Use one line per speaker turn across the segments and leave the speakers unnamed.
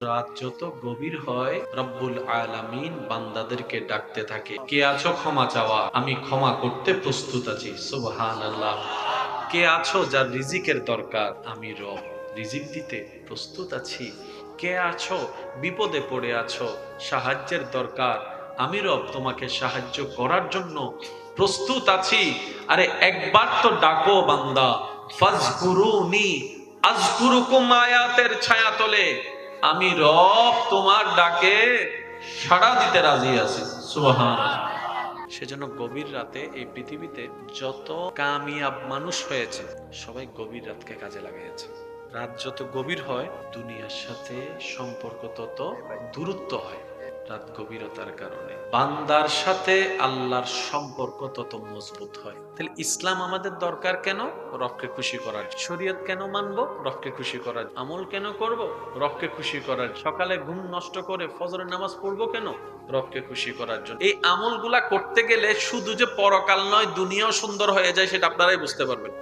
রাত যত গভীর হয়, রব্বুল আলামিন বান্দাদেরকে ডাকতে থাকে। কে আছো ক্ষমা চাওয়া? আমি ক্ষমা করতে প্রস্তুত আছি। সুবহান আল্লাহ কে আছো যার রিজিকের দরকার? আমি রব। রিজিক দিতে প্রস্তুত আছি। কে আছো বিপদে পড়ে আছো? সাহায্যের দরকার। আমি রব, তোমাকে সাহায্য করার জন্য প্রস্তুত আছি। আরে, একবার তো ডাকো বান্দা। ফাজকুরুনি, আজকুরুকুম আয়াতের ছায়া তলে আমি রব তোমার ডাকে সাড়া দিতে রাজি আছি। সেজন্য গভীর রাতে এই পৃথিবীতে যত কামিয়াব মানুষ হয়েছে, সবাই গভীর রাতকে কাজে লাগিয়েছে। রাত যত গভীর হয়, দুনিয়ার সাথে সম্পর্ক তত দূরত্ব হয়। রাত গভীরতার কারণে। বান্দার সাথে আল্লাহর সম্পর্ক তত মজবুত হয়। তাহলে ইসলাম আমাদের দরকার কেন? রবকে খুশি করার। শরীয়ত কেন মানবো? রবকে খুশি করার। আমল কেন করব? রবকে খুশি করার। সকালে ঘুম নষ্ট করে ফজরের নামাজ পড়ব কেন? রবকে খুশি করার জন্য। এই আমলগুলা করতে গেলে শুধু যে পরকাল নয়, দুনিয়াও সুন্দর হয়ে যায়, সেটা আপনারাই বুঝতে পারবেন।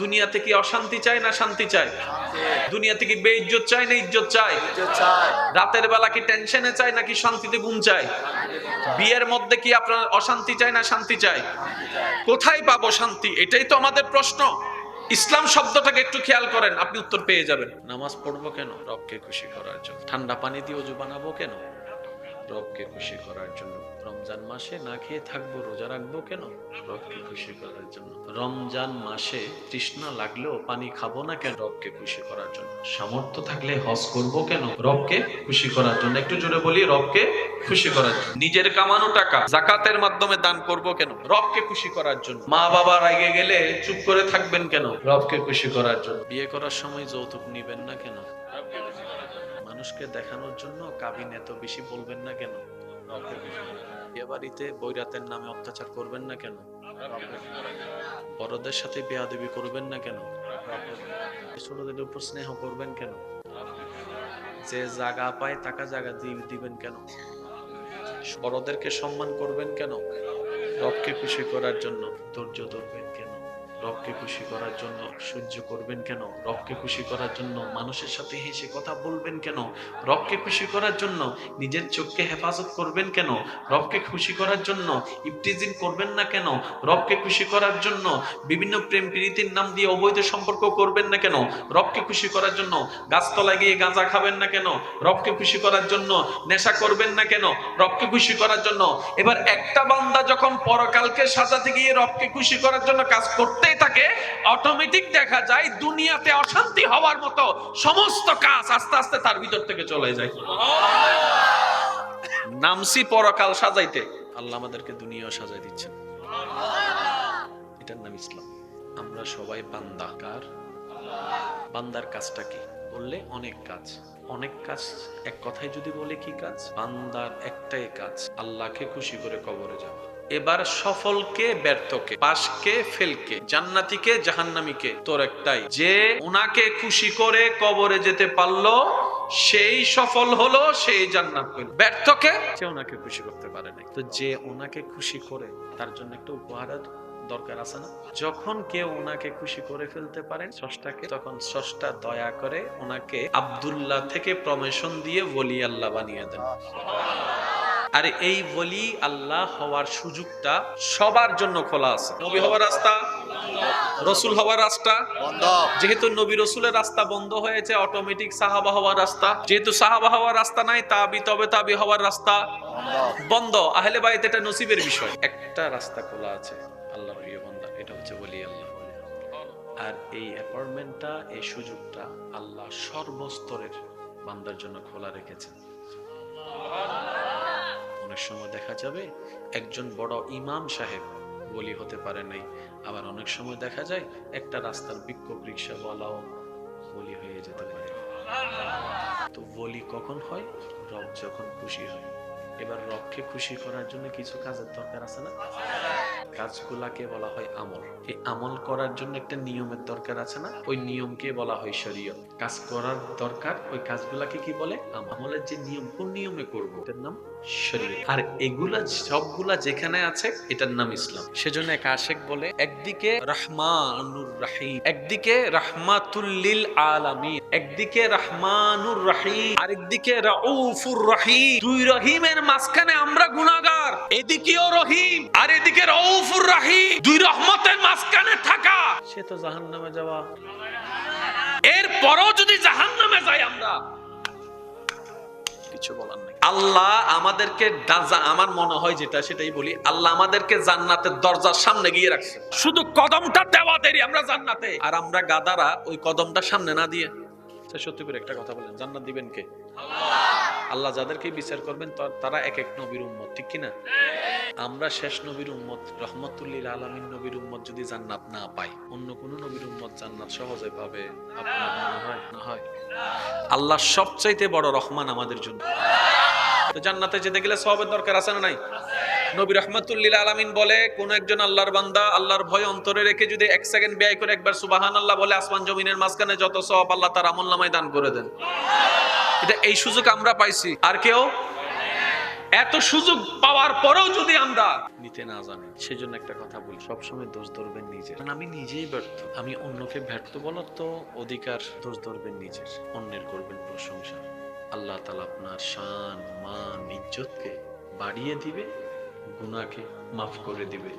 দুনিয়াতে কি অশান্তি চায় না শান্তি চায়? দুনিয়াতে কি বেইজ্জত চায় না ইজ্জত চায়। রাতের বেলা কি টেনশনে চায় নাকি শান্তিতে ঘুম চায়? বিয়ের মধ্যে কি আপনার অশান্তি চায় না শান্তি চায়? কোথায় পাবো শান্তি? এটাই তো আমাদের প্রশ্ন। ইসলাম শব্দটাকে একটু খেয়াল করেন আপনি উত্তর পেয়ে যাবেন। নামাজ পড়ব কেন? রবকে খুশি করার জন্য। ঠান্ডা পানি দিয়ে অজু বানাবো কেন? রবকে খুশি করার জন্য। রমজান মাসে না খেয়ে থাকব, রোজা রাখব কেন? রবকে খুশি করার জন্য। রমজান মাসে তৃষ্ণা লাগলেও পানি খাব না কেন? রবকে খুশি করার জন্য। সামর্থ্য থাকলে হজ করব কেন? রবকে খুশি করার জন্য। একটু জোরে বলি, রবকে খুশি করার জন্য। নিজের কামানো টাকা জাকাতের মাধ্যমে দান করব কেন? রবকে খুশি করার জন্য। মা বাবা রাগে গেলে চুপ করে থাকবেন কেন? রবকে খুশি করার জন্য। বিয়ে করার সময় যৌতুক নিবেন না কেন? মানুষকে দেখানোর জন্য কাবিন এত বেশি বলবেন না কেন। বিয়ে বাড়িতে বৈরাতের নামে অত্যাচার করবেন না কেন? বড়দের সাথে বেয়াদবি করবেন না কেন? ছোটদের উপর স্নেহ করবেন কেন? যে জায়গা পায় টাকা জায়গা দি- দিবেন কেন? বড়দেরকে সম্মান করবেন কেন? রবকে খুশি করার জন্য ধৈর্য ধরবেন। রবকে খুশি করার জন্য সহ্য করবেন কেন? রবকে খুশি করার জন্য মানুষের সাথে হেসে কথা বলবেন কেন? রবকে খুশি করার জন্য নিজের চোখকে হেফাজত করবেন কেন? রবকে খুশি করার জন্য ইপটিজিং করবেন না কেন? রবকে খুশি করার জন্য বিভিন্ন প্রেম প্রীতির নাম দিয়ে অবৈধ সম্পর্ক করবেন না কেন? রবকে খুশি করার জন্য গাছতলায় গিয়ে গাঁজা খাবেন না কেন? রবকে খুশি করার জন্য নেশা করবেন না কেন? রবকে খুশি করার জন্য এবার একটা বান্দা যখন পরকালকে সাজাতে গিয়ে রবকে খুশি করার জন্য কাজ করতেই থাকে অটোমেটিক দেখা যায়, দুনিয়াতে অশান্তি হওয়ার মতো সমস্ত কাজ আস্তে আস্তে তার ভিতর থেকে চলে যায়। নামসি পরকাল সাজাইতে। আল্লাহ আমাদেরকে দুনিয়াও সাজাই দিচ্ছেন। এটার নাম ইসলাম। আমরা সবাই বান্দা। কার? বান্দার কাজটা কি? বললে অনেক কাজ। অনেক কাজ এক কথায় যদি বলে কি কাজ? বান্দার একটাই কাজ, আল্লাহকে খুশি করে কবরে যাওয়া। এবার সফলকে, ব্যর্থকে, পাশকে, ফেলকে, জান্নাতিকে, জাহান্নামীকে, তোর একটাই। যে ওনাকে খুশি করে কবরে যেতে পারল, সেই সফল হলো, সেই জান্নাত পেল ব্যর্থকে সে ওনাকে খুশি করতে পারে নাই। তো যে ওনাকে খুশি করে, তার জন্য একটা উপহারের দরকার আছে না? যখন কেউ ওনাকে খুশি করে ফেলতে পারেন স্রষ্টাকে, তখন স্রষ্টা দয়া করে ওনাকে আব্দুল্লাহ থেকে প্রমেশন দিয়ে বলি আল্লাহ বানিয়ে দেন। আর এই বলি আল্লাহ হওয়ার সুযোগটা সবার জন্য খোলা আছে। নবী হওয়ার রাস্তা রসুল হওয়ার রাস্তা
বন্ধ।
যেহেতু নবী রসুলের রাস্তা বন্ধ হয়েছে অটোমেটিক সাহাবা হওয়ার রাস্তা। যেহেতু সাহাবা হওয়ার রাস্তা নাই তাবি তবে তাবি হওয়ার রাস্তা।
বন্ধ।
বন্ধ আহলে বাইত এটা নসিবের বিষয়। একটা রাস্তা খোলা আছে আল্লাহ প্রিয় বান্দা এটা হচ্ছে বলি আল্লাহ। আর এই অ্যাপয়েন্টমেন্টটা এই সুযোগটা আল্লাহ সর্বস্তরের বান্দার জন্য খোলা রেখেছেন। অনেক সময় দেখা যাবে একজন বড় ইমাম সাহেব বলি হতে পারে নাই। আবার অনেক সময় দেখা যায় একটা রাস্তার বিক্ষোভ রিক্সা বলাও বলি হয়ে যেতে পারে। তো বলি কখন হয়? রব যখন খুশি হয়। এবার রবকে খুশি করার জন্য কিছু কাজের দরকার আছে না? কাজগুলাকে বলা হয় আমল। এই আমল করার জন্য একটা নিয়মের দরকার আছে না? ওই নিয়মকে বলা হয় শরীয়ত। কাজ করার দরকার, ওই কাজগুলাকে কি বলে? আমলের যে নিয়ম, কোন নিয়মে করব? এটার নাম শরীয়ত আর এগুলা সবগুলা যেখানে আছে, এটার নাম ইসলাম। সেজন্য এক আশেক বলে, একদিকে রহমানুর রাহিম, একদিকে রহমাতুল্লিল আলামিন, একদিকে রহমানুর রাহিম, আরেকদিকে রাউফুর রহিম। দুই রহিমের মাঝখানে আমরা গুনাহগার, এদিকেও রহিম, আর এদিকে রাউফুর রাহিম। দুই রহমতের মাঝখানে থাকা, সে তো জাহান্নামে যাওয়া। এরপরও যদি জাহান্নামে যাই আমরা, কিছু বলার আল্লাহ আমাদেরকে দাজা- আমার মনে হয় যেটা সেটাই বলি আল্লাহ আমাদেরকে জান্নাতের দরজার সামনে গিয়ে রাখছে। শুধু কদমটা দেওয়া দেরি আমরা জান্নাতে। আর আমরা গাদারা ওই কদমটা সামনে না দিয়ে। আচ্ছা, সত্যি করে একটা কথা বলেন জান্নাত দিবেন কে? আল্লাহ। যাদেরকে বিচার করবেন তারা এক এক নবীর উম্মত ঠিক কি না আমরা শেষ নবীর উম্মত রহমতুল্লিল আলামিন নবীর উম্মত যদি জান্নাত না পাই অন্য কোন নবীর উম্মত জান্নাত সহজে পাবে আপনার মনে হয়? না হয়। আল্লাহ সবচাইতে বড় রহমান আমাদের জন্য। জান্নাতে যেতে গেলে সবের দরকার আছে না নাই? নবী রহমতুল্লিল আলামিন বলে, কোন একজন আল্লাহর বান্দা আল্লাহর ভয় অন্তরে রেখে যদি এক সেকেন্ড ব্যয় করে একবার সুবাহান আল্লাহ বলে আসমান জমিনের মাঝখানে যত সব আল্লাহ তার আমল নামায় দান করে দেন। এটা এই সুযোগ আমরা পাইছি। আর কেউ? এত সুযোগ পাওয়ার পরেও যদি আমরা নিতে না জানি, সেজন্য একটা কথা বলি, সবসময় দোষ ধরবেন নিজের। কারণ আমি নিজেই ব্যর্থ। আমি অন্যকে ব্যর্থ বলার তো অধিকার দোষ ধরবেন নিজের, অন্যের করবেন প্রশংসা। আল্লাহ তালা আপনার শান মান ইজ্জতকে বাড়িয়ে দিবে গুনাকে মাফ করে দিবে।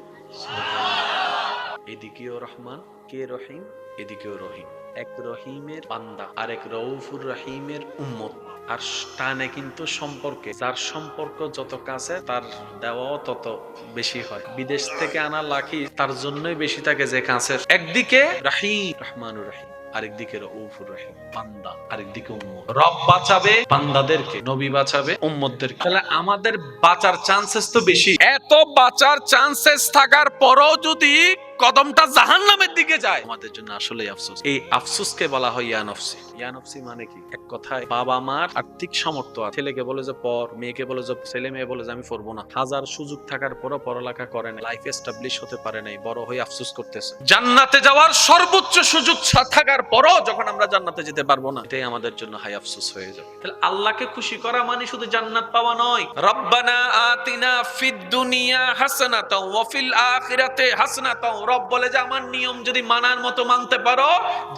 এদিকেও রহমান কে রহিম? এদিকেও রহিম। এক রহিমের বান্দা আর এক রউফুর রহিমের উম্মত। আর টানে কিন্তু সম্পর্কে যার সম্পর্ক যত কাছে তার দেওয়াও তত বেশি হয়। বিদেশ থেকে আনা লাখি তার জন্যই বেশি থাকে যে কাছে একদিকে রাহিম রহমানুর রাহিম। আরেকদিকে রউফুর রহিম, বান্দা। আরেকদিকে উম্মত। রব বাঁচাবে পান্দাদেরকে নবী বাঁচাবে, উম্মতদেরকে। তাহলে আমাদের বাঁচার চান্সেস তো বেশি। এত বাঁচার চান্সেস থাকার পরও যদি কদমটা জাহান্নামের দিকে যায়। আমাদের জন্য আসলেই আফসোস। এই আফসোসকে বলা হয় ইয়ানফসি ইয়ানফসি মানে কি? এক কথায় বাবা মার আর্থিক সামর্থ্য আছে। ছেলেকে বলে যে পর মেয়েকে বলে যে ছেলে মেয়ে বলে যে আমি পড়ব না। হাজার সুযোগ থাকার পরও পড়ালেখা করে না লাইফ এস্টাবলিশ হতে পারে নাই বড় হয়ে আফসোস করতেছে। জান্নাতে যাওয়ার সর্বোচ্চ সুযোগ থাকার পরও যখন আমরা জান্নাতে যেতে পারব না এটাই আমাদের জন্য হাই আফসোস হয়ে যাবে। তাহলে আল্লাহকে খুশি করা মানে শুধু জান্নাত পাওয়া নয়। রব্বানা আতিনা ফিদ দুনিয়া হাসানাতাও ওয়া ফিল আখিরাতে হাসানাতাও রব বলে যে, আমার নিয়ম যদি মানার মতো মানতে পারো,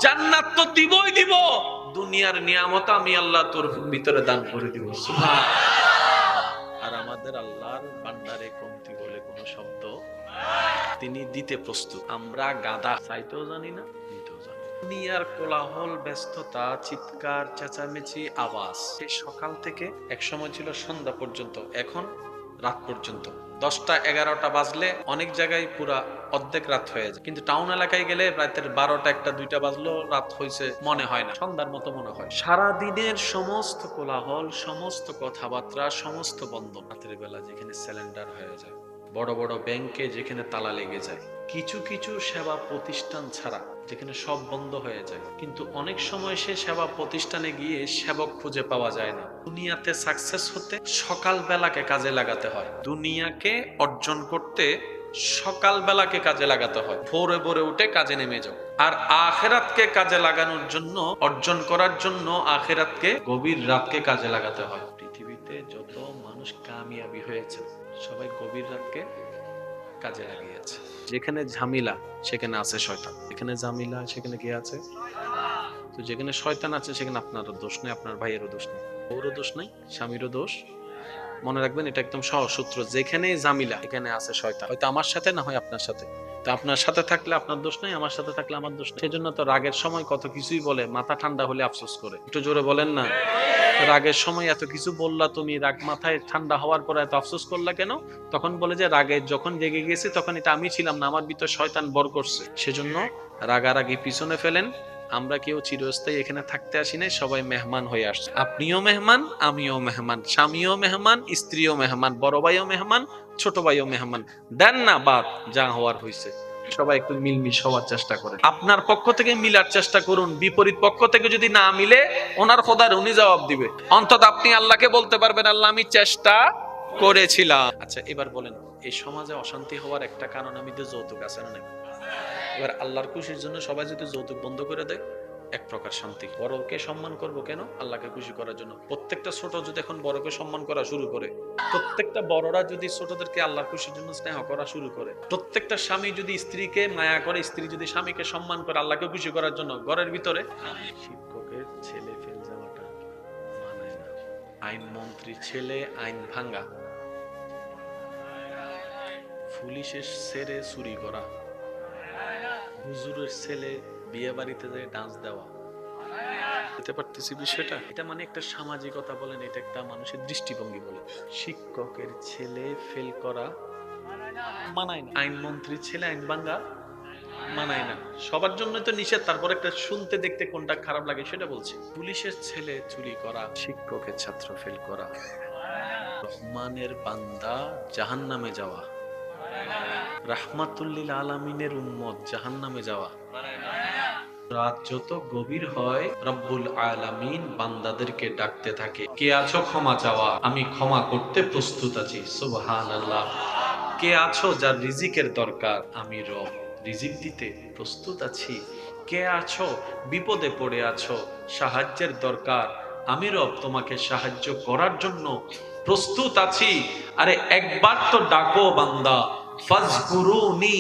জান্নাত তো দিবই দিব। দুনিয়ার নিয়ামত আমি আল্লাহ তোর ভিতরে দান করে দিব। আর আমাদের আল্লাহর ভান্ডারে কমতি বলে কোনো শব্দ তিনি দিতে প্রস্তুত। আমরা গাদা চাইতেও জানি না, নিতেও জানি। দুনিয়ার কোলাহল, ব্যস্ততা, চিৎকার, চেঁচামেচি, আওয়াজ সেই সকাল থেকে এক সময় ছিল সন্ধ্যা পর্যন্ত, এখন রাত পর্যন্ত। দশটা এগারোটা বাজলে অনেক জায়গায় পুরা অর্ধেক রাত হয়ে যায়। কিন্তু টাউন এলাকায় গেলে রাতের বারোটা একটা দুইটা বাজলো, রাত হয়েছে মনে হয় না। সন্ধ্যার মতো মনে হয়। সারা দিনের সমস্ত কোলাহল, সমস্ত কথাবার্তা, সমস্ত বন্ধ রাতের বেলা যেখানে সিলিন্ডার হয়ে যায়, বড় বড় ব্যাংকে যেখানে তালা লেগে যায়, কিছু কিছু সেবা প্রতিষ্ঠান ছাড়া যেখানে সব বন্ধ হয়ে যায়। কিন্তু অনেক সময় সে সেবা প্রতিষ্ঠানে গিয়ে সেবক খুঁজে পাওয়া যায় না। দুনিয়াতে সাকসেস হতে সকাল বেলাকে কাজে লাগাতে হয়। দুনিয়াকে অর্জন করতে সকাল বেলাকে কাজে লাগাতে হয়। ভোরে ভোরে উঠে কাজে নেমে যাও। আর আখেরাতকে কাজে লাগানোর জন্য, অর্জন করার জন্য আখেরাতকে গভীর রাতকে কাজে লাগাতে হয়। পৃথিবীতে যত মানুষ কামিয়াবি হয়েছে, সবাই গভীর রাতকে কাজে লাগিয়েছে। যেখানে ঝামেলা, সেখানে আছে শয়তান। যেখানে ঝামেলা, সেখানে কি আছে? তো যেখানে শয়তান আছে, সেখানে আপনারও দোষ নেই, আপনার ভাইয়েরও দোষ নেই। ওরও দোষ নেই, স্বামীরও দোষ। মনে রাখবেন, এটা একদম সহজ সূত্র। যেখানে জামিলা এখানে আছে শয়তান। হয়তো আমার সাথে না হয় আপনার সাথে। তো আপনার সাথে থাকলে আপনার দোষ নেই, আমার সাথে থাকলে আমার দোষ নেই। সেজন্য তো রাগের সময় কত কিছুই বলে, মাথা ঠান্ডা হলে আফসোস করে। একটু জোরে বলেন না। রাগের সময় এত কিছু বললা তুমি, রাগ মাথায় ঠান্ডা হওয়ার পর এত আফসোস করলা কেন? তখন বলে যে রাগে যখন রেগে গেছি তখন এটা আমি ছিলাম না, আমার ভিতর শয়তান বর করছে। সেজন্য রাগারাগি পিছনে ফেলেন, আমরা কেউ চিরস্থায়ী এখানে থাকতে আসি নাই, সবাই মেহমান হয়ে আসছে। আপনিও মেহমান, আমিও মেহমান, স্বামীও মেহমান, স্ত্রীও মেহমান, বড় ভাইও মেহমান, ছোট ভাইও মেহমান। দেন না বাদ যা হওয়ার হয়েছে সবাই একটু মিলমিশ হওয়ার চেষ্টা করেন। আপনার পক্ষ থেকে মিলার চেষ্টা করুন, বিপরীত পক্ষ থেকে যদি না মিলে, ওনার খোদার উনি জবাব দিবে। অন্তত আপনি আল্লাহকে বলতে পারবেন, আল্লাহ আমি চেষ্টা করেছিলাম। আচ্ছা এবার বলেন, এই সমাজে অশান্তি হওয়ার একটা কারণ আমি তো যৌতুক আছে না এবার আল্লাহর খুশির জন্য সবাই যদি যৌতুক বন্ধ করে দেয় এক প্রকার শান্তি। বড়কে সম্মান করব কেন? আল্লাহকে খুশি করার জন্য। প্রত্যেকটা ছোট যদি এখন বড়কে সম্মান করা শুরু করে, প্রত্যেকটা বড়রা যদি ছোটদেরকে আল্লাহর খুশির জন্য স্নেহ করা শুরু করে, প্রত্যেকটা স্বামী যদি স্ত্রীকে মায়া করে, স্ত্রী যদি স্বামীকে সম্মান করে, আল্লাহকে খুশি করার জন্য ঘরের ভিতরে শিক্ষকের ছেলে ফেল যাওয়াটা মানায় না। আইন মন্ত্রী ছেলে আইন ভাঙ্গা। পুলিশের ছেড়ে চুরি করা। হুজুরের ছেলে বিয়ে বাড়িতে যায় ডান্স দেওয়া। বুঝতে পারতেছি বিষয়টা? এটা মানে একটা সামাজিকতা বলেন এটা একটা মানুষের দৃষ্টিভঙ্গি বলে। শিক্ষকের ছেলে ফেল করা মানায় না। আইন মন্ত্রীর ছেলে আইন ভাঙ্গা মানায় না। সবার জন্য তো নিষেধ তারপর একটা শুনতে দেখতে কোনটা খারাপ লাগে সেটা বলছে। পুলিশের ছেলে চুরি করা শিক্ষকের ছাত্র ফেল করা। রহমানের বান্দা জাহান্নামে যাওয়া। রাহমাতুল্লিল আলামিনের উম্মত জাহান্নামে যাওয়া। রাত যত গভীর হয়, রব্বুল আলামিন বান্দাদেরকে ডাকতে থাকে, কে আছো ক্ষমা চাওয়া? আমি ক্ষমা করতে প্রস্তুত আছি। সুবহানাল্লাহ। কে আছো যার রিজিকের দরকার? আমি রব। রিজিক দিতে প্রস্তুত আছি। কে আছো বিপদে পড়ে আছো? সাহায্যের দরকার। আমি রব তোমাকে সাহায্য করার জন্য প্রস্তুত আছি। আরে একবার তো ডাকো বান্দা, ফাজকুরুনি,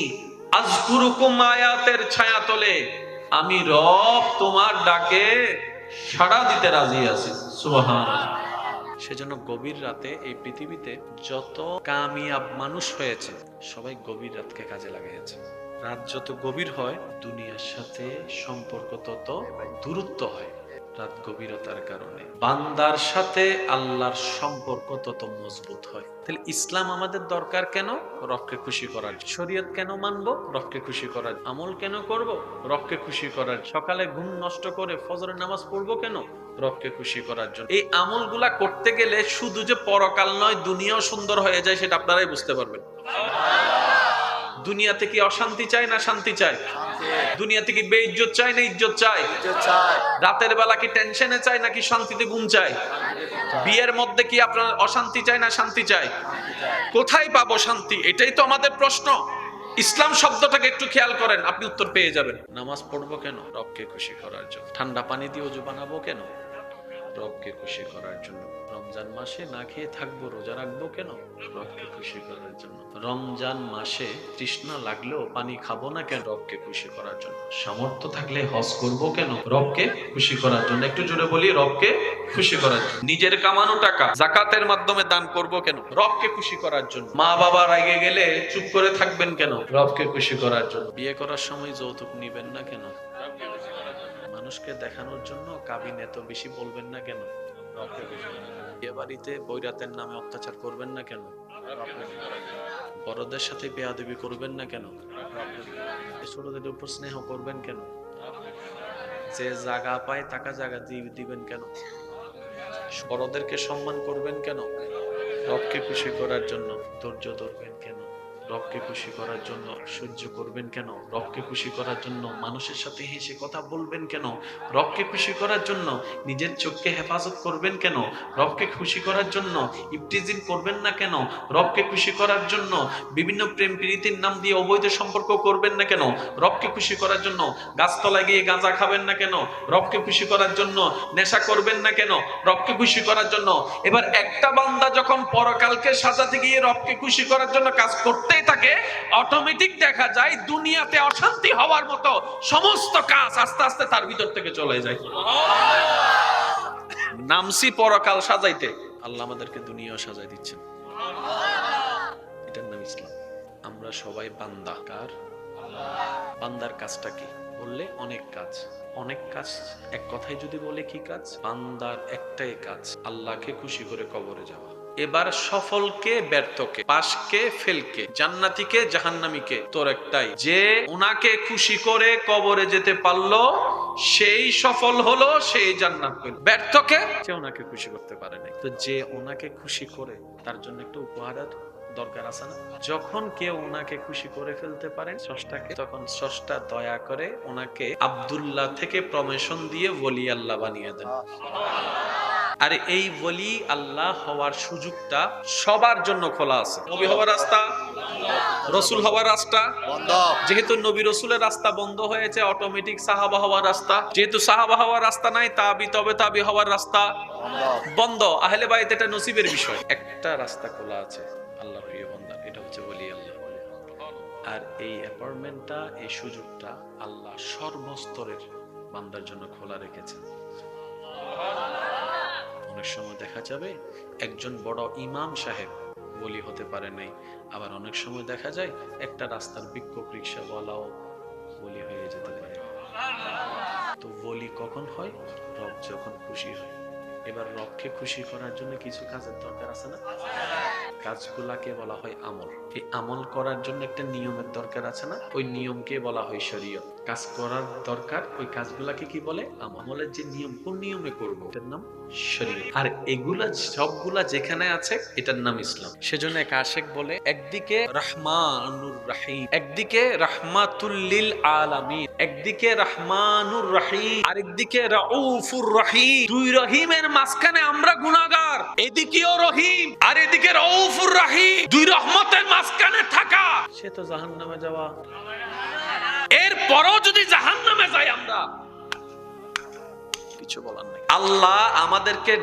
আজকুরুকুম আয়াতের ছায়া তলে আমি রব তোমার ডাকে সাড়া দিতে রাজি আছি। সেজন্য গভীর রাতে এই পৃথিবীতে যত কামিয়াব মানুষ হয়েছে, সবাই গভীর রাতকে কাজে লাগিয়েছে। রাত যত গভীর হয়, দুনিয়ার সাথে সম্পর্ক তত দূরত্ব হয়। রাত গভীরতার কারণে। বান্দার সাথে আল্লাহর সম্পর্ক তত মজবুত হয়। তাহলে ইসলাম আমাদের দরকার কেন? রবকে খুশি করার। শরীয়ত কেন মানব? রবকে খুশি করার। আমল কেন করব? রবকে খুশি করার। সকালে ঘুম নষ্ট করে ফজরের নামাজ পড়ব কেন? রবকে খুশি করার জন্য। এই আমলগুলা করতে গেলে শুধু যে পরকাল নয়, দুনিয়াও সুন্দর হয়ে যায়, সেটা আপনারাই বুঝতে পারবেন। দুনিয়াতে কি অশান্তি চায় না শান্তি চায়? দুনিয়াতে কি বেইজ্জত চায় না ইজ্জত চায়। রাতের বেলা কি টেনশনে চায় নাকি শান্তিতে ঘুম চায়? বিয়ের মধ্যে কি আপনার অশান্তি চায় না শান্তি চায়? কোথায় পাবো শান্তি? এটাই তো আমাদের প্রশ্ন। ইসলাম শব্দটাকে একটু খেয়াল করেন আপনি উত্তর পেয়ে যাবেন। নামাজ পড়ব কেন? রবকে খুশি করার জন্য। ঠান্ডা পানি দিয়ে অজু বানাবো কেন? রবকে খুশি করার জন্য। রমজান মাসে না খেয়ে থাকব, রোজা রাখব কেন? রবকে খুশি করার জন্য। রমজান মাসে তৃষ্ণা লাগলেও পানি খাব না কেন? রবকে খুশি করার জন্য। সামর্থ্য থাকলে হজ করব কেন? রবকে খুশি করার জন্য। একটু জোরে বলি, রবকে খুশি করার জন্য। নিজের কামানো টাকা জাকাতের মাধ্যমে দান করব কেন? রবকে খুশি করার জন্য। মা বাবা রাগে গেলে চুপ করে থাকবেন কেন? রবকে খুশি করার জন্য। বিয়ে করার সময় যৌতুক নিবেন না কেন? মানুষকে দেখানোর জন্য কাবিন এত বেশি বলবেন না কেন? করার বাড়িতে বৈরাতের নামে অত্যাচার করবেন না কেন? বড়দের সাথে বেয়াদবি করবেন না কেন? ছোটদের উপর স্নেহ করবেন কেন? যে জায়গা পায় টাকা জায়গা দিবেন কেন? বড়দেরকে সম্মান করবেন কেন? রবকে খুশি করার জন্য ধৈর্য ধরবেন কেন? রবকে খুশি করার জন্য সহ্য করবেন কেন? রবকে খুশি করার জন্য মানুষের সাথে হেসে কথা বলবেন কেন? রবকে খুশি করার জন্য নিজের চোখকে হেফাজত করবেন কেন? রবকে খুশি করার জন্য ইপটিজিন করবেন না কেন? রবকে খুশি করার জন্য বিভিন্ন প্রেম প্রীতির নাম দিয়ে অবৈধ সম্পর্ক করবেন না কেন? রবকে খুশি করার জন্য গাছতলায় গিয়ে গাঁজা খাবেন না কেন? রবকে খুশি করার জন্য নেশা করবেন না কেন? রবকে খুশি করার জন্য এবার একটা বান্দা যখন পরকালকে সাজাতে গিয়ে রবকে খুশি করার জন্য কাজ করতেই থাকে অটোমেটিক দেখা যায় দুনিয়াতে অশান্তি হওয়ার মতো সমস্ত কাজ আস্তে আস্তে তার ভিতর থেকে চলে যায়। নামসি পরকাল সাজাইতে আল্লাহ আমাদেরকে দুনিয়াও সাজাই দিচ্ছেন। এটার নাম ইসলাম। আমরা সবাই বান্দা। কার? বান্দার কাজটা কি? বললে অনেক কাজ। অনেক কাজ এক কথায় যদি বলে কি কাজ? বান্দার একটাই কাজ, আল্লাহকে খুশি করে কবরে যাওয়া। এবার সফলকে, ব্যর্থকে, পাশকে, ফেলকে, জান্নাতিকে, জাহান্নামীকে, তোর একটাই। যে ওনাকে খুশি করে কবরে যেতে পারল, সেই সফল হলো, সেই জান্নাত পেল। ব্যর্থকে সে ওনাকে খুশি করতে পারে নাই। তো যে ওনাকে খুশি করে, তার জন্য একটু উপহারের দরকার আছে না? যখন কেউ ওনাকে খুশি করে ফেলতে পারেন স্রষ্টাকে, তখন স্রষ্টা দয়া করে ওনাকে আব্দুল্লাহ থেকে প্রমেশন দিয়ে ওলি আল্লাহ বানিয়ে দেন। আর এই বলি আল্লাহ হওয়ার সুযোগটা সবার জন্য খোলা আছে। নবী হওয়ার রাস্তা রসুল হওয়ার রাস্তা
বন্ধ।
যেহেতু নবী রসুলের রাস্তা বন্ধ হয়েছে অটোমেটিক সাহাবা হওয়ার রাস্তা। যেহেতু সাহাবা হওয়ার রাস্তা নাই তাবি তবে তাবি হওয়ার রাস্তা
বন্ধ।
বন্ধ আহলে বাইত এটা নসিবের বিষয়। একটা রাস্তা খোলা আছে আল্লাহ প্রিয় বান্দার এটা হচ্ছে বলি আল্লাহ। আর এই অ্যাপার্টমেন্টটা এই সুযোগটা আল্লাহ সর্বস্তরের বান্দার জন্য খোলা রেখেছেন। অনেক সময় দেখা যাবে একজন বড় ইমাম সাহেব বলি হতে পারে নাই। আবার অনেক সময় দেখা যায় একটা রাস্তার বিক্ষোভ রিক্সাওয়ালাও বলি হয়ে যেতে পারে। তো বলি কখন হয়? রব যখন খুশি হয়। এবার রবকে খুশি করার জন্য কিছু কাজের দরকার আছে না? কাজগুলাকে বলা হয় আমল। এই আমল করার জন্য একটা নিয়মের দরকার আছে না? ওই নিয়মকে বলা হয় শরীয়ত। কাজ করার দরকার, ওই কাজগুলাকে কি বলে? আমল। আমলের যে নিয়ম, কোন নিয়মে করব? এটার নাম শরীয়ত আর এগুলা সবগুলা যেখানে আছে, এটার নাম ইসলাম। সেজন্য এক আশেক বলে, একদিকে রহমানুর রাহিম, একদিকে রাহমাতুল্লিল আলামিন, একদিকে রহমানুর রাহিম, আরেকদিকে রাউফুর রহিম। দুই রহিমের মাঝখানে আমরা গুনাহগার, এদিকেও রহিম, আর এদিকে রাউফুর রাহিম। দুই রহমতের মাঝখানে থাকা। সে তো জাহান্নামে যাওয়া। এরপরও যদি জাহান্নামে যাই আমরা কিছু বলার নাই। আল্লাহ আমাদেরকে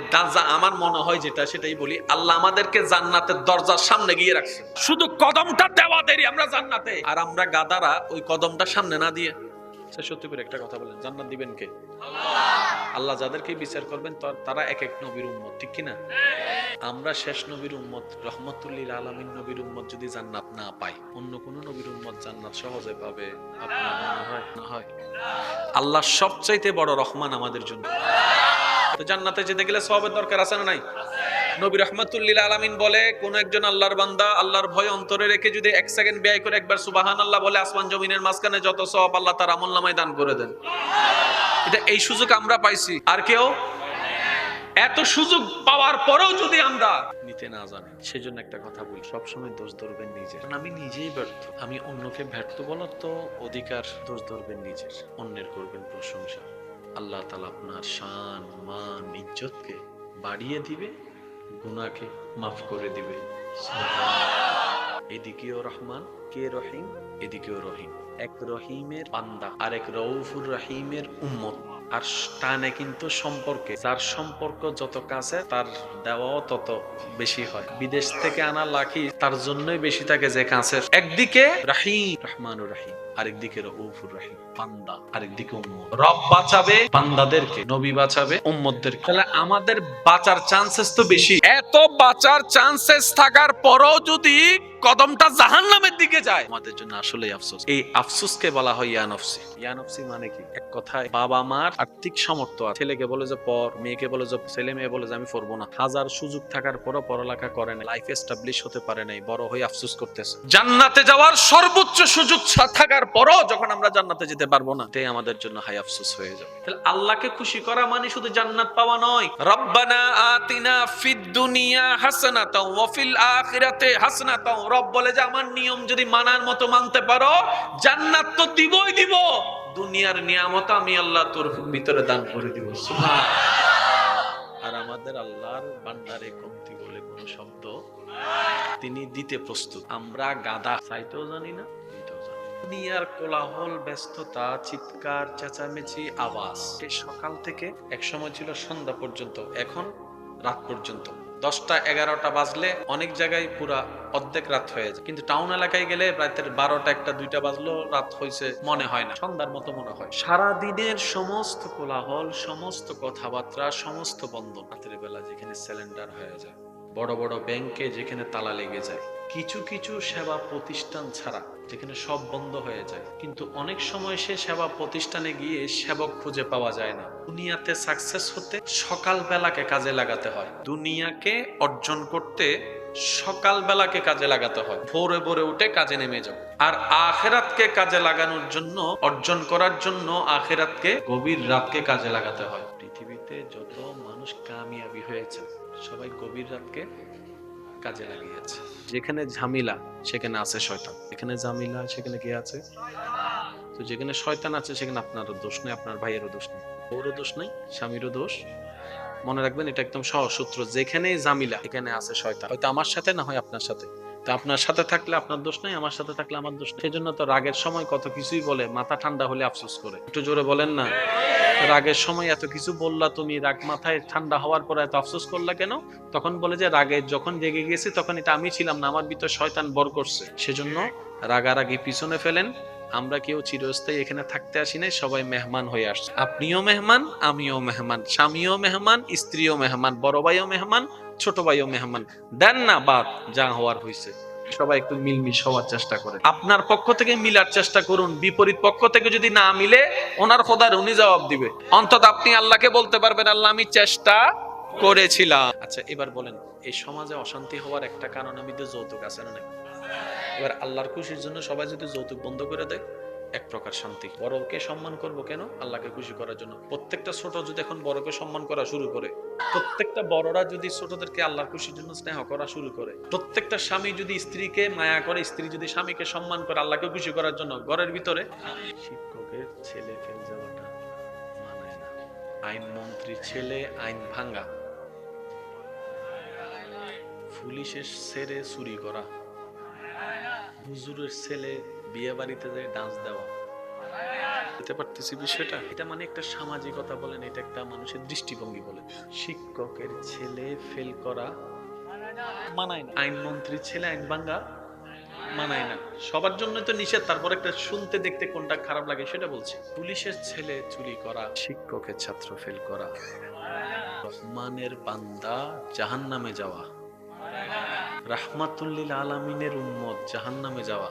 আমার মনে হয় যেটা সেটাই বলি আল্লাহ আমাদেরকে জান্নাতের দরজার সামনে গিয়ে রাখছে। শুধু কদমটা দেওয়া দেরি আমরা জান্নাতে। আর আমরা গাদারা ওই কদমটা সামনে না দিয়ে। সে সত্যি করে একটা কথা বলেন। জান্নাত দিবেন কে? আল্লাহ। যাদেরকে বিচার করবেন তারা এক এক নবীর উম্মত, ঠিক কিনা? আমরা শেষ নবীর উম্মত, রহমতুল্লিল আলমিন নবীর উম্মত যদি জান্নাত না পাই, অন্য কোন নবীর উম্মত জান্নাত সহজে পাবে আল্লাহ সবচাইতে বড় রহমান আমাদের জন্য। তো জান্নাতে যেতে গেলে সবের দরকার আছে না নাই? নবী রহমতুল্লিল আলামিন বলে, কোন একজন আল্লাহর বান্দা আল্লাহর ভয় অন্তরে রেখে যদি এক সেকেন্ড ব্যয় করে একবার সুবাহান আল্লাহ বলে আসমান জমিনের মাঝখানে যত সব আল্লাহ তার আমল নামায় দান করে দেন। এটা এই সুযোগ আমরা পাইছি। আর কেউ? এত সুযোগ পাওয়ার পরেও যদি আমরা নিতে না জানি, সেজন্য একটা কথা বলি। সবসময় দোষ ধরবেন নিজের। আমি নিজেই ব্যর্থ। আমি অন্যকে ব্যর্থ বলার তো অধিকার দোষ ধরবেন নিজের। অন্যের করবেন প্রশংসা। আল্লাহ তালা আপনার শান, মান, ইজ্জতকে বাড়িয়ে দিবে গুনাকে মাফ করে দিবে। এদিকেও রহমান, কে রহিম? এদিকেও রহিম। এক রহিমের বান্দা আর এক রউফুর রহিমের উম্মত। আর টানে কিন্তু সম্পর্কে, যার সম্পর্ক যত কাছে, তার দেওয়াও তত বেশি হয়। বিদেশ থেকে আনা লাখি তার জন্যই বেশি থাকে যে কাছের একদিকে রাহিম, রহমানুর রাহিম, আরেকদিকে রাহিম, বান্দা, আরেকদিকে উম্মত। রব বাঁচাবে বান্দাদেরকে, নবী বাঁচাবে উম্মতদেরকে। তাহলে আমাদের বাঁচার চান্সেস তো বেশি। এত বাঁচার চান্সেস থাকার পরও যদি কদমটা জাহান্নামের দিকে যায় আমাদের জন্য আসলে আফসোস। এই আফসোসকে বলা হয় ইয়ানফসি ইয়ানফসি মানে কি? এক কথায় বাবা মার আর্থিক সামর্থ্য আছে। ছেলেকে বলে যে পর মেয়েকে বলে যে ছেলে মেয়ে বলে যে আমি পড়ব না। হাজার সুযোগ থাকার পরও পড়ালেখা করে না লাইফ এস্টাবলিশ হতে পারে নাই। বড় হয়ে আফসোস করতেছে। জান্নাতে যাওয়ার সর্বোচ্চ সুযোগ থাকার পরও যখন আমরা জান্নাতে যেতে পারব না তাই আমাদের জন্য হাই আফসোস হয়ে যাবে। তাহলে আল্লাহকে খুশি করা মানে শুধু জান্নাত পাওয়া নয়। রব্বানা আতিনা ফিদ দুনিয়া হাসানাতাও ওয়া ফিল আখিরাতে রব বলে যে, আমার নিয়ম যদি মানার মতো মানতে পারো, জান্নাত তো দিবই দিব। দুনিয়ার নিয়ামত আমি আল্লাহ তোর ভিতরে দান করে দিব। আর আমাদের আল্লাহর ভান্ডারে কমতি বলে কোনো শব্দ তিনি দিতে প্রস্তুত। আমরা গাদা চাইতেও জানি না। দুনিয়ার কোলাহল, ব্যস্ততা, চিৎকার, চেঁচামেচি, আওয়াজ। সকাল থেকে এক সময় ছিল সন্ধ্যা পর্যন্ত, এখন রাত পর্যন্ত। দশটা এগারোটা বাজলে অনেক জায়গায় পুরা অর্ধেক রাত হয়ে যায়। কিন্তু টাউন এলাকায় গেলে রাতের বারোটা একটা দুইটা বাজলো রাত হয়েছে মনে হয় না। সন্ধ্যার মতো মনে হয়। সারা দিনের সমস্ত কোলাহল, সমস্ত কথাবার্তা, সমস্ত বন্ধ রাতের বেলা যেখানে সিলিন্ডার হয়ে যায়। বড় বড় ব্যাংকে যেখানে তালা লেগে যায়। কিছু কিছু সেবা প্রতিষ্ঠান ছাড়া যেখানে সব বন্ধ হয়ে যায়। কিন্তু অনেক সময় সে সেবা প্রতিষ্ঠানে গিয়ে সেবক খুঁজে পাওয়া যায় না। দুনিয়াতে সাকসেস হতে সকাল বেলাকে কাজে লাগাতে হয়। দুনিয়াকে অর্জন করতে সকাল বেলাকে কাজে লাগাতে হয়। ভোরে ভোরে উঠে কাজে নেমে যাও। আর আখেরাতকে কাজে লাগানোর জন্য, অর্জন করার জন্য আখেরাতকে গভীর রাতকে কাজে লাগাতে হয়। সবাই গভীর রাতকে কাজে লাগিয়েছে। যেখানে ঝামেলা, সেখানে আছে শয়তান। যেখানে ঝামেলা, সেখানে কি আছে? তো যেখানে শয়তান আছে, সেখানে আপনারও দোষ নেই, আপনার ভাইয়েরও দোষ নেই। ওরও দোষ নেই, স্বামীরও দোষ। মনে রাখবেন, এটা একদম সহজ সূত্র। যেখানেই জামিলা এখানে আছে শয়তান। হয়তো আমার সাথে না হয় আপনার সাথে। তা আপনার সাথে থাকলে আপনার দোষ নাই, আমার সাথে থাকলে আমার দোষ নেই। সেজন্য তো রাগের সময় কত কিছুই বলে, মাথা ঠান্ডা হলে আফসোস করে। একটু জোরে বলেন না? রাগের সময় এত কিছু বললা তুমি, রাগ মাথায় ঠান্ডা হওয়ার পর এত আফসোস করলা কেন? তখন বলে যে রাগে যখন রেগে গেছি তখন এটা আমি ছিলাম না, আমার ভিতর শয়তান বর করছে। সেজন্য রাগারাগি পিছনে ফেলেন। আমরা কেউ চিরস্থায়ী এখানে থাকতে আসি নাই, সবাই মেহমান হয়ে আসছে। আপনিও মেহমান, আমিও মেহমান, স্বামীও মেহমান, স্ত্রীও মেহমান, বড় ভাইও মেহমান, ছোট ভাইও মেহমান। দেন না বাদ যা হওয়ার হয়েছে সবাই একটু মিলমিশ হওয়ার চেষ্টা করে। আপনার পক্ষ থেকে মিলার চেষ্টা করুন, বিপরীত পক্ষ থেকে যদি না মিলে, ওনার খোদার উনি জবাব দিবে। অন্তত আপনি আল্লাহকে বলতে পারবেন, আল্লাহ, আমি চেষ্টা করেছিলাম। আচ্ছা এবার বলেন, এই সমাজে অশান্তি হওয়ার একটা কারণ, আমি তো যৌতুক আছে না এবার আল্লাহর খুশির জন্য সবাই যদি যৌতুক বন্ধ করে দেয় এক প্রকার শান্তি। বড়কে সম্মান করব কেন? আল্লাহকে খুশি করার জন্য। প্রত্যেকটা ছোট যদি এখন বড়কে সম্মান করা শুরু করে, প্রত্যেকটা বড়রা যদি ছোটদেরকে আল্লাহর খুশির জন্য স্নেহ করা শুরু করে, প্রত্যেকটা স্বামী যদি স্ত্রীকে মায়া করে, স্ত্রী যদি স্বামীকে সম্মান করে, আল্লাহকে খুশি করার জন্য ঘরের ভিতরে, শিক্ষকের ছেলে ফেল যাওয়াটা আইন মন্ত্রীর ছেলে, আইন ভাঙ্গা। পুলিশের ছেড়ে চুরি করা। হুজুরের ছেলে বিয়ে বাড়িতে যায় ডান্স দেওয়া পারতেছি বিষয়টা? এটা মানে একটা সামাজিকতা বলেন, এটা একটা মানুষের দৃষ্টিভঙ্গি শিক্ষকের ছেলে ফেল করা মানায় না। ছেলে আইন ভাঙ্গা মানায় না। সবার জন্য তো নিষেধ, তারপর একটা শুনতে দেখতে কোনটা খারাপ লাগে সেটা বলছি। পুলিশের ছেলে চুরি করা, শিক্ষকের ছাত্র ফেল করা। রহমানের বান্দা জাহান নামে যাওয়া রাহমাতুল্লিল আলামিনের উম্মত জাহান্নামে যাওয়া।